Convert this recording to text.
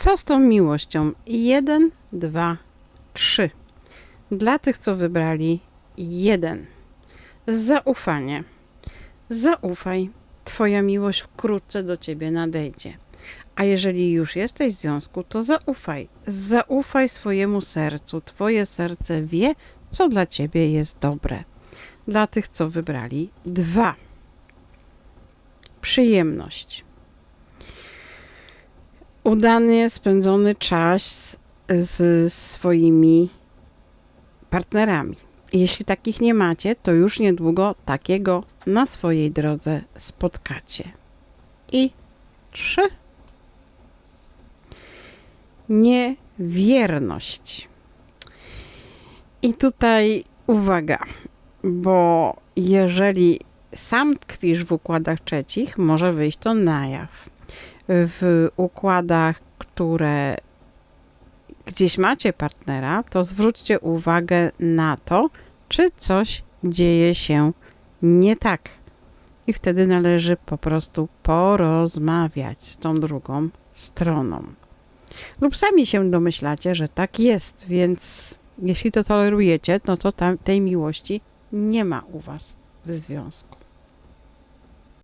Co z tą miłością? Jeden, dwa, trzy. Dla tych, co wybrali jeden. Zaufanie. Zaufaj. Twoja miłość wkrótce do ciebie nadejdzie. A jeżeli już jesteś w związku, to zaufaj. Zaufaj swojemu sercu. Twoje serce wie, co dla ciebie jest dobre. Dla tych, co wybrali dwa. Przyjemność. Udany, spędzony czas z swoimi partnerami. Jeśli takich nie macie, to już niedługo takiego na swojej drodze spotkacie. I trzy. Niewierność. I tutaj uwaga, bo jeżeli sam tkwisz w układach trzecich, może wyjść to na jaw. W układach, które gdzieś macie partnera, to zwróćcie uwagę na to, czy coś dzieje się nie tak. I wtedy należy po prostu porozmawiać z tą drugą stroną. Lub sami się domyślacie, że tak jest, więc jeśli to tolerujecie, no to tam, tej miłości nie ma u Was w związku.